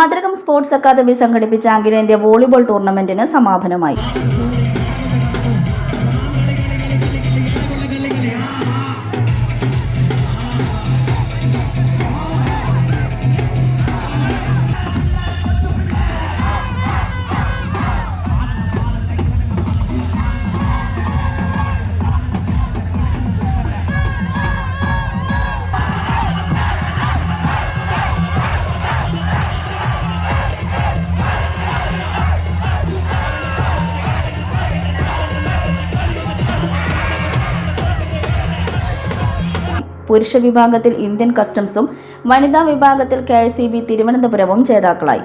മധുരകം sports academy സംഘടിപ്പിച്ച അഖിലേന്ത്യാ volleyball ടൂർണമെന്റിന് സമാപനമായി. പുരുഷ വിഭാഗത്തിൽ ഇന്ത്യൻ കസ്റ്റംസും വനിതാ വിഭാഗത്തിൽ കെ തിരുവനന്തപുരവും ജേതാക്കളായി.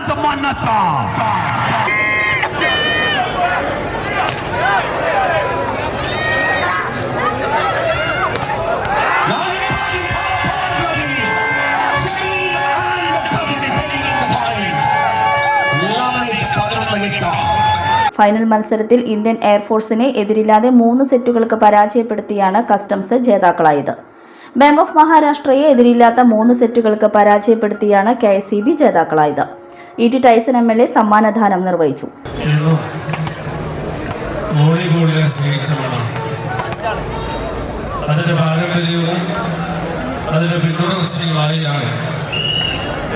മന്നത്ത്, മന്നത്ത്. ഫൈനൽ മത്സരത്തിൽ ഇന്ത്യൻ എയർഫോഴ്സിനെ എതിരില്ലാതെ മൂന്ന് സെറ്റുകൾക്ക് പരാജയപ്പെടുത്തിയാണ് കസ്റ്റംസ് ജേതാക്കളായത് ബാങ്ക് ഓഫ് മഹാരാഷ്ട്രയെ എതിരില്ലാത്ത മൂന്ന് സെറ്റുകൾക്ക് പരാജയപ്പെടുത്തിയാണ് K S C B ജേതാക്കളായത്. E T Taison M L A സമ്മാനദാനം നിർവഹിച്ചു.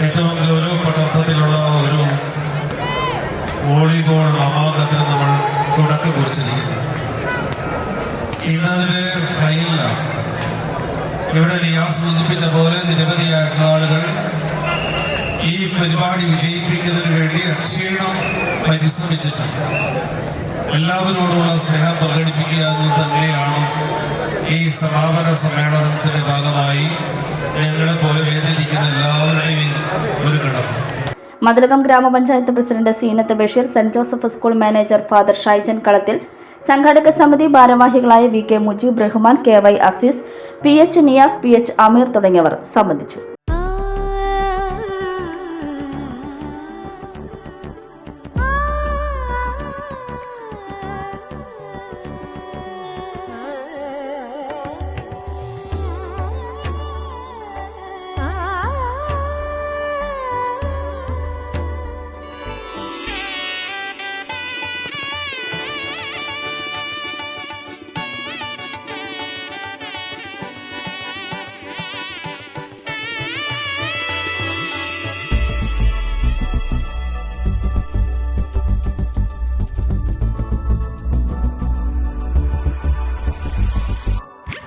ഏറ്റവും ഗൗരവപ്പെട്ട അർത്ഥത്തിലുള്ള ഒരു വോളിബോൾ അമാകത്തിന് ഇവിടെ നിയാസ് സൂചിപ്പിച്ച പോലെ നിരവധിയായിട്ടുള്ള ആളുകൾ ഈ പരിപാടി വിജയിപ്പിക്കുന്നതിന് വേണ്ടി അക്ഷീണം പരിശ്രമിച്ചിട്ടുണ്ട്. എല്ലാവരോടുമുള്ള സ്നേഹം പ്രകടിപ്പിക്കുക എന്ന് തന്നെയാണ് ഈ സമാപന സമ്മേളനത്തിന്റെ ഭാഗമായി ഞങ്ങളെ പോലെ വേദനിക്കുന്ന എല്ലാവരുടെയും ഒരു കടമ. മതിലകം ഗ്രാമപഞ്ചായത്ത് president Zeenath Basheer saint Joseph school manager father Shaijan Kalathil സംഘാടക സമിതി ഭാരവാഹികളായ V K Mujeeb Rahman K Y Azeez P H Niyas P H Ameer തുടങ്ങിയവർ സംബന്ധിച്ചു.